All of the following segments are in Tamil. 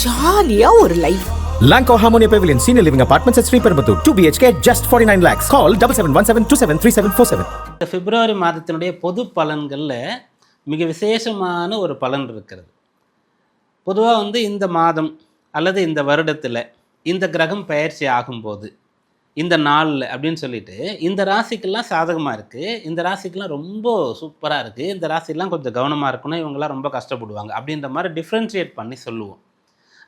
ஜாலியா ஒரு life Lanco Harmonia Pavilion Senior Living Apartments at Sri Perambatoor. 2 BHK, just 49 lakhs. Call 7717273747. இந்த பிப்ரவரி மாதத்தினுடைய பொது பலன்களில் மிக விசேஷமான ஒரு பலன் இருக்கிறது பொதுவாக வந்து இந்த மாதம் அல்லது இந்த வருடத்தில் இந்த கிரகம் பயிற்சி ஆகும்போது இந்த நாளில் அப்படின்னு சொல்லிட்டு இந்த ராசிக்கெல்லாம் சாதகமாக இருக்குது இந்த ராசிக்கெல்லாம் ரொம்ப சூப்பராக இருக்குது இந்த ராசிலாம் கொஞ்சம் கவனமாக இருக்கணும் இவங்கெல்லாம் ரொம்ப கஷ்டப்படுவாங்க அப்படின்ற மாதிரி டிஃப்ரென்ஷியேட் பண்ணி சொல்லுவோம்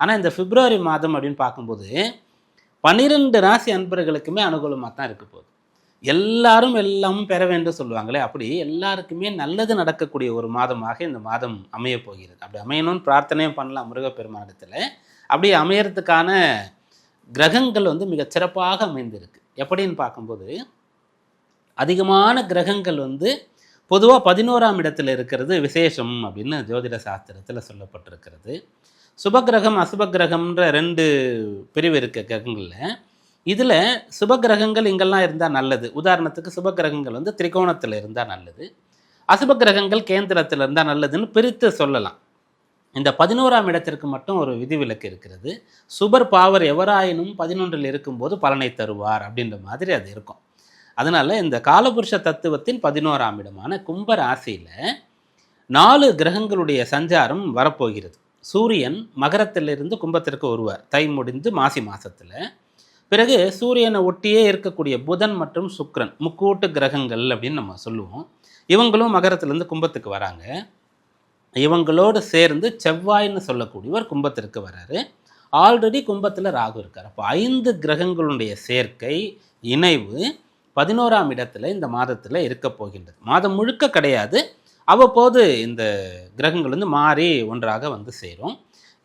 ஆனால் இந்த பிப்ரவரி மாதம் அப்படின்னு பார்க்கும்போது பன்னிரெண்டு ராசி அன்பர்களுக்குமே அனுகூலமாக தான் இருக்க போகுது. எல்லாரும் எல்லாமும் பெற வேண்டும் சொல்லுவாங்களே அப்படி எல்லாருக்குமே நல்லது நடக்கக்கூடிய ஒரு மாதமாக இந்த மாதம் அமைய போகிறது. அப்படி அமையணும்னு பிரார்த்தனையும் பண்ணலாம் முருகப்பெருமானிடத்தில். அப்படி அமையறதுக்கான கிரகங்கள் வந்து மிக சிறப்பாக அமைந்திருக்கு. எப்படின்னு பார்க்கும்போது அதிகமான கிரகங்கள் வந்து பொதுவாக பதினோராம் இடத்துல இருக்கிறது விசேஷம் அப்படின்னு ஜோதிட சாஸ்திரத்தில் சொல்லப்பட்டிருக்கிறது. சுபகிரகம் அசுபகிரகம்ன்ற ரெண்டு பிரிவு இருக்க கிரகங்களில். இதில் சுபகிரகங்கள் இங்கெல்லாம் இருந்தால் நல்லது. உதாரணத்துக்கு சுபகிரகங்கள் வந்து திரிகோணத்தில் இருந்தால் நல்லது. அசுபகிரகங்கள் கேந்திரத்தில் இருந்தால் நல்லதுன்னு பிரித்து சொல்லலாம். இந்த பதினோராம் இடத்திற்கு மட்டும் ஒரு விதிவிலக்கு இருக்கிறது. சுபர் பாவர் எவராயினும் பதினொன்றில் இருக்கும்போது பலனை தருவார் அப்படின்ற மாதிரி அது இருக்கும். அதனால் இந்த காலபுருஷ தத்துவத்தின் பதினோராம் இடமான கும்ப ராசியில் நாலு கிரகங்களுடைய சஞ்சாரம் வரப்போகிறது. சூரியன் மகரத்திலிருந்து கும்பத்திற்கு வருவார். தை முடிந்து மாசி மாதத்தில் பிறகு சூரியனை ஒட்டியே இருக்கக்கூடிய புதன் மற்றும் சுக்ரன் முக்கூட்டு கிரகங்கள் அப்படின்னு நம்ம சொல்லுவோம். இவங்களும் மகரத்திலேருந்து கும்பத்துக்கு வராங்க. இவங்களோடு சேர்ந்து செவ்வாய்ன்னு சொல்லக்கூடியவர் கும்பத்திற்கு வராரு. ஆல்ரெடி கும்பத்தில் ராகு இருக்கார். அப்போ ஐந்து கிரகங்களுடைய சேர்க்கை இணைவு பதினோராம் இடத்துல இந்த மாதத்தில் இருக்க போகின்றது. மாதம் முழுக்க கிடையாது. அவ்வப்போது இந்த கிரகங்கள் வந்து மாறி ஒன்றாக வந்து சேரும்.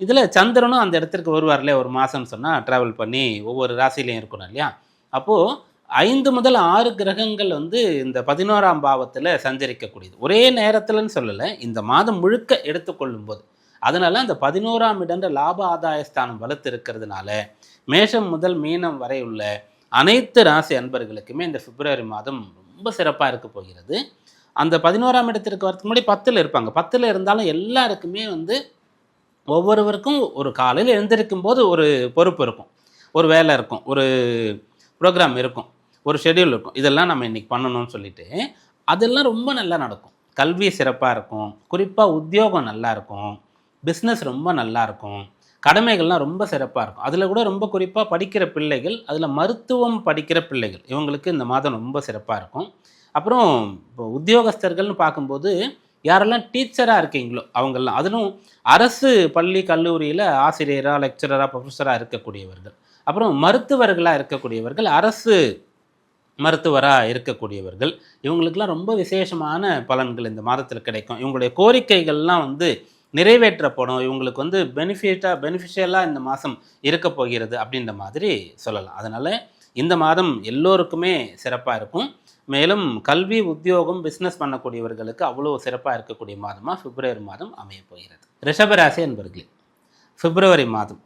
இதில் சந்திரனும் அந்த இடத்திற்கு வருவார் இல்லையா? ஒரு மாதம்னு சொன்னால் ட்ராவல் பண்ணி ஒவ்வொரு ராசிலையும் இருக்கணும் இல்லையா? அப்போது ஐந்து முதல் ஆறு கிரகங்கள் வந்து இந்த பதினோராம் பாவத்தில் சஞ்சரிக்கக்கூடியது. ஒரே நேரத்தில்னு சொல்லலை இந்த மாதம் முழுக்க எடுத்துக்கொள்ளும் போது அதனால் அந்த பதினோராம் இடன்ற லாப ஆதாயஸ்தானம் வலுத்து இருக்கிறதுனால மேஷம் முதல் மீனம் வரை உள்ள அனைத்து ராசி அன்பர்களுக்குமே இந்த பிப்ரவரி மாதம் ரொம்ப சிறப்பாக இருக்க போகிறது. அந்த பதினோராம் இடத்திற்கு வரதுக்கு முன்னாடி பத்தில் இருப்பாங்க. பத்தில் இருந்தாலும் எல்லாருக்குமே வந்து ஒவ்வொருவருக்கும் ஒரு காலையில் எழுந்திருக்கும் போது ஒரு பொறுப்பு இருக்கும். ஒரு வேலை இருக்கும். ஒரு ப்ரோக்ராம் இருக்கும். ஒரு ஷெட்யூல் இருக்கும். இதெல்லாம் நம்ம இன்றைக்கி பண்ணணும்னு சொல்லிட்டு அதெல்லாம் ரொம்ப நல்லா நடக்கும். கல்வி சிறப்பாக இருக்கும். குறிப்பாக உத்தியோகம் நல்லா இருக்கும். பிஸ்னஸ் ரொம்ப நல்லா இருக்கும். கடமைகள்லாம் ரொம்ப சிறப்பாக இருக்கும். அதில் கூட ரொம்ப குறிப்பாக படிக்கிற பிள்ளைகள் அதில் மருத்துவம் படிக்கிற பிள்ளைகள் இவங்களுக்கு இந்த மாதம் ரொம்ப சிறப்பாக இருக்கும். அப்புறம் இப்போ உத்தியோகஸ்தர்கள்னு பார்க்கும்போது யாரெல்லாம் டீச்சராக இருக்கீங்களோ அவங்கெல்லாம் அதிலும் அரசு பள்ளி கல்லூரியில் ஆசிரியராக லெக்சரராக ப்ரொஃபஸராக இருக்கக்கூடியவர்கள். அப்புறம் மருத்துவர்களாக இருக்கக்கூடியவர்கள் அரசு மருத்துவராக இருக்கக்கூடியவர்கள். இவங்களுக்கெல்லாம் ரொம்ப விசேஷமான பலன்கள் இந்த மாதத்தில் கிடைக்கும். இவங்களுடைய கோரிக்கைகள்லாம் வந்து நிறைவேற்றப்படும். இவங்களுக்கு வந்து பெனிஃபிட்டாக பெனிஃபிஷியலாக இந்த மாதம் இருக்க போகிறது அப்படின்ற மாதிரி சொல்லலாம். அதனால் இந்த மாதம் எல்லோருக்குமே சிறப்பாக இருக்கும். மேலும் கல்வி உத்தியோகம் பிஸ்னஸ் பண்ணக்கூடியவர்களுக்கு அவ்வளோ சிறப்பாக இருக்கக்கூடிய மாதமாக பிப்ரவரி மாதம் அமைய போகிறது. ரிஷபராசி என்பர்களே பிப்ரவரி மாதம்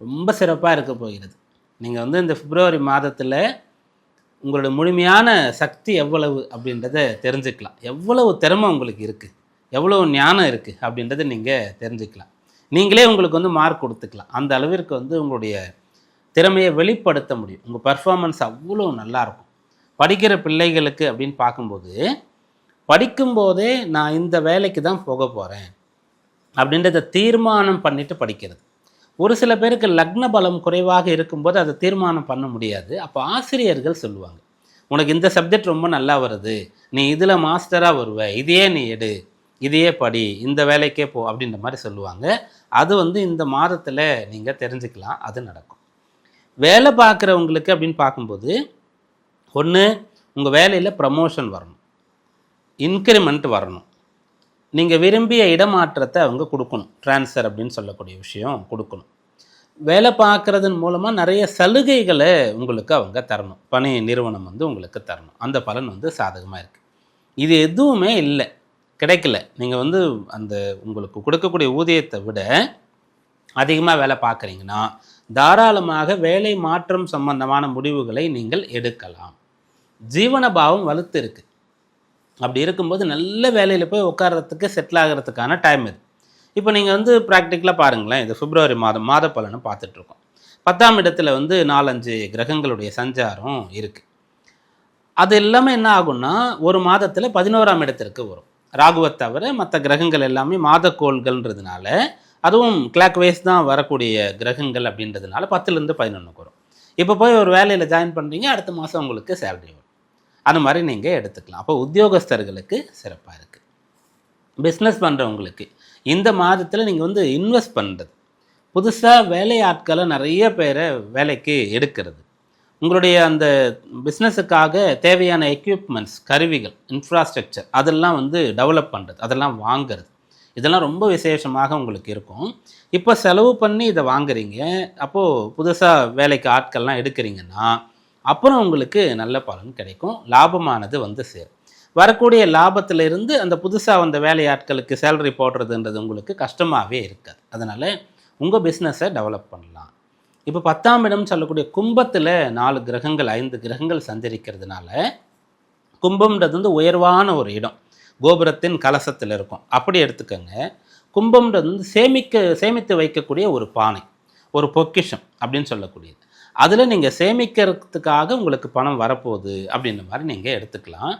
ரொம்ப சிறப்பாக இருக்க போகிறது. நீங்கள் வந்து இந்த பிப்ரவரி மாதத்தில் உங்களோட முழுமையான சக்தி எவ்வளவு அப்படின்றத தெரிஞ்சுக்கலாம். எவ்வளவு திறமை உங்களுக்கு இருக்குது எவ்வளவு ஞானம் இருக்குது அப்படின்றத நீங்கள் தெரிஞ்சுக்கலாம். நீங்களே உங்களுக்கு வந்து மார்க் கொடுத்துக்கலாம். அந்த அளவிற்கு வந்து உங்களுடைய திறமையை வெளிப்படுத்த முடியும். உங்கள் பர்ஃபார்மன்ஸ் அவ்வளோ நல்லாயிருக்கும் படிக்கிற பிள்ளைகளுக்கு அப்படின்னு பார்க்கும்போது படிக்கும்போதே நான் இந்த வேலைக்கு தான் போக போகிறேன் அப்படின்றத தீர்மானம் பண்ணிட்டு படிக்கிறது. ஒரு சில பேருக்கு லக்ன பலம் குறைவாக இருக்கும்போது அதை தீர்மானம் பண்ண முடியாது. அப்போ ஆசிரியர்கள் சொல்லுவாங்க உனக்கு இந்த சப்ஜெக்ட் ரொம்ப நல்லா வருது. நீ இதில் மாஸ்டராக வருவ. இதையே நீ எடு. இதையே படி. இந்த வேலைக்கே போ. அப்படின்ற மாதிரி சொல்லுவாங்க. அது வந்து இந்த மாதத்தில் நீங்கள் தெரிஞ்சுக்கலாம். அது நடக்கும். வேலை பார்க்குறவங்களுக்கு அப்படின்னு பார்க்கும்போது ஒன்று உங்கள் வேலையில் ப்ரமோஷன் வரணும். இன்க்ரிமெண்ட் வரணும். நீங்கள் விரும்பிய இடமாற்றத்தை அவங்க கொடுக்கணும். ட்ரான்ஸ்ஃபர் அப்படின்னு சொல்லக்கூடிய விஷயம் கொடுக்கணும். வேலை பார்க்குறதன் மூலமாக நிறைய சலுகைகளை உங்களுக்கு அவங்க தரணும். பணி நிறுவனம் வந்து உங்களுக்கு தரணும். அந்த பலன் வந்து சாதகமாக இருக்குது இது எதுவுமே இல்லை. கிடைக்கல. நீங்கள் வந்து அந்த உங்களுக்கு கொடுக்கக்கூடிய ஊதியத்தை விட அதிகமாக வேலை பார்க்குறீங்கன்னா தாராளமாக வேலை மாற்றம் சம்பந்தமான முடிவுகளை நீங்கள் எடுக்கலாம். ஜீவன பாவம் வலுத்து இருக்கு. அப்படி இருக்கும்போது நல்ல வேலையில் போய் உட்கார்றதுக்கு செட்டில் ஆகிறதுக்கான டைம் இது. இப்போ நீங்கள் வந்து ப்ராக்டிக்கலாக பாருங்களேன். இது பிப்ரவரி மாதம் மாத பலனை பார்த்துட்ருக்கோம். பத்தாம் இடத்துல வந்து நாலஞ்சு கிரகங்களுடைய சஞ்சாரம் இருக்குது அது எல்லாமே என்ன ஆகும்னா ஒரு மாதத்தில் பதினோராம் இடத்திற்கு வரும். ராகுவை தவிர மற்ற கிரகங்கள் எல்லாமே மாதக்கோள்கள்ன்றதுனால அதுவும் கிளாக் வைஸ் தான் வரக்கூடிய கிரகங்கள் அப்படின்றதுனால பத்துலேருந்து பதினொன்றுக்கு வரும். இப்போ போய் ஒரு வேலையில் ஜாயின் பண்ணுறீங்க அடுத்த மாதம் உங்களுக்கு சேலரி வரும். அந்த மாதிரி நீங்கள் எடுத்துக்கலாம். அப்போ உத்தியோகஸ்தர்களுக்கு சிறப்பாக இருக்குது பிஸ்னஸ் பண்ணுறவங்களுக்கு இந்த மாதத்தில் நீங்கள் வந்து இன்வெஸ்ட் பண்ணுறது புதுசாக வேலையாட்களை நிறைய பேரை வேலைக்கு எடுக்கிறது. உங்களுடைய அந்த பிஸ்னஸுக்காக தேவையான எக்யூப்மெண்ட்ஸ் கருவிகள் இன்ஃப்ராஸ்ட்ரக்சர் அதெல்லாம் வந்து டெவலப் பண்ணுறது அதெல்லாம் வாங்குறது. இதெல்லாம் ரொம்ப விசேஷமாக உங்களுக்கு இருக்கும். இப்போ செலவு பண்ணி இதை வாங்குறீங்க. அப்போது புதுசாக வேலைக்கு ஆட்கள்லாம் எடுக்கிறீங்கன்னா அப்புறம் உங்களுக்கு நல்ல பலன் கிடைக்கும். லாபமானது வந்து சேரும். வரக்கூடிய லாபத்திலிருந்து அந்த புதுசாக வந்த வேலையாட்களுக்கு சேலரி போடுறதுன்றது உங்களுக்கு கஷ்டமாகவே இருக்காது. அதனால் உங்கள் பிஸ்னஸை டெவலப் பண்ணலாம். இப்போ பத்தாம் இடம் சொல்லக்கூடிய கும்பத்தில் நாலு கிரகங்கள் ஐந்து கிரகங்கள் சஞ்சரிக்கிறதுனால கும்பம்ன்றது வந்து உயர்வான ஒரு இடம். கோபுரத்தின் கலசத்தில் இருக்கும். அப்படி எடுத்துக்கோங்க. கும்பம்ன்றது வந்து சேமிக்க சேமித்து வைக்கக்கூடிய ஒரு பானை ஒரு பொக்கிஷம் அப்படின்னு சொல்லக்கூடியது. அதில் நீங்கள் சேமிக்கிறதுக்காக உங்களுக்கு பணம் வரப்போகுது அப்படின்ற மாதிரி நீங்கள் எடுத்துக்கலாம்.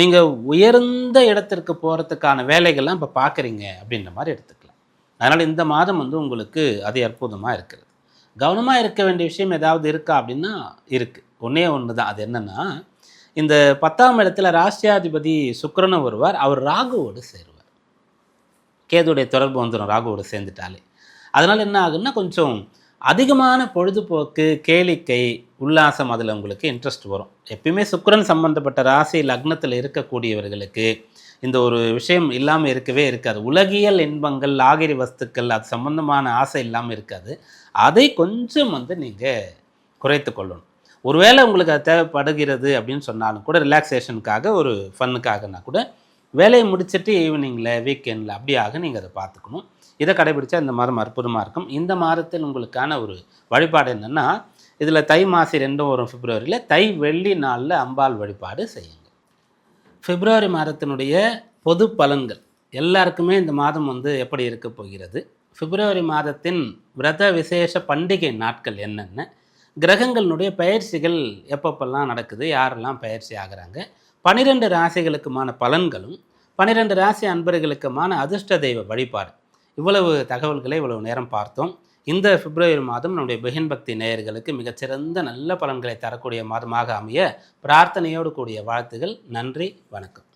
நீங்கள் உயர்ந்த இடத்திற்கு போகிறதுக்கான வேலைகள்லாம் இப்போ பார்க்குறீங்க அப்படின்ற மாதிரி எடுத்துக்கலாம். அதனால் இந்த மாதம் வந்து உங்களுக்கு அது அற்புதமாக இருக்கிறது. கவனமாக இருக்க வேண்டிய விஷயம் ஏதாவது இருக்கா அப்படின்னா இருக்குது ஒன்றே ஒன்று தான் அது என்னென்னா இந்த பத்தாம் இடத்துல ராஷ்டிராதிபதி சுக்கிரனும் வருவார். அவர் ராகுவோடு சேருவார். கேதுடைய தொடர்பு வந்துடும் ராகுவோடு சேர்ந்துட்டாலே. அதனால் என்ன ஆகுன்னா கொஞ்சம் அதிகமான பொழுதுபோக்கு கேளிக்கை உல்லாசம் அதில் உங்களுக்கு இன்ட்ரெஸ்ட் வரும். எப்பயுமே சுக்கரன் சம்பந்தப்பட்ட ராசி லக்னத்தில் இருக்கக்கூடியவர்களுக்கு இந்த ஒரு விஷயம் இல்லாமல் இருக்கவே இருக்காது. உலகியல் இன்பங்கள் லாகிரி வஸ்துக்கள் அது சம்பந்தமான ஆசை இல்லாமல் இருக்காது. அதை கொஞ்சம் வந்து நீங்கள் குறைத்து கொள்ளணும். ஒருவேளை உங்களுக்கு அது தேவைப்படுகிறது அப்படின்னு சொன்னாலும் கூட ரிலாக்ஸேஷனுக்காக ஒரு ஃபன்னுக்காகனா கூட வேலையை முடிச்சுட்டு ஈவினிங்கில் வீக்கெண்டில் அப்படியாக நீங்கள் அதை பார்த்துக்கணும். இதை கடைபிடிச்சா இந்த மாதம் அற்புதமாக இருக்கும். இந்த மாதத்தில் உங்களுக்கான ஒரு வழிபாடு என்னென்னா இதில் தை மாசி ரெண்டும் வரும் பிப்ரவரியில் தை வெள்ளி நாளில் அம்பாள் வழிபாடு செய்யுங்க. பிப்ரவரி மாதத்தினுடைய பொது பலன்கள் எல்லாருக்குமே இந்த மாதம் வந்து எப்படி இருக்க போகிறது? பிப்ரவரி மாதத்தின் விரத விசேஷ பண்டிகை நாட்கள் என்னென்ன? கிரகங்களுடைய பயிற்சிகள் எப்பப்பெல்லாம் நடக்குது யாரெல்லாம் பயிற்சி ஆகிறாங்க பனிரெண்டு ராசிகளுக்குமான பலன்களும் பனிரெண்டு ராசி அன்பர்களுக்குமான அதிர்ஷ்ட தெய்வ வழிபாடு. இவ்வளவு தகவல்களை இவ்வளவு நேரம் பார்த்தோம். இந்த பிப்ரவரி மாதம் நம்முடைய பெஹின் பக்தி நேயர்களுக்கு மிகச்சிறந்த நல்ல பலன்களை தரக்கூடிய மாதமாக அமைய பிரார்த்தனையோடு கூடிய வாழ்த்துகள். நன்றி வணக்கம்.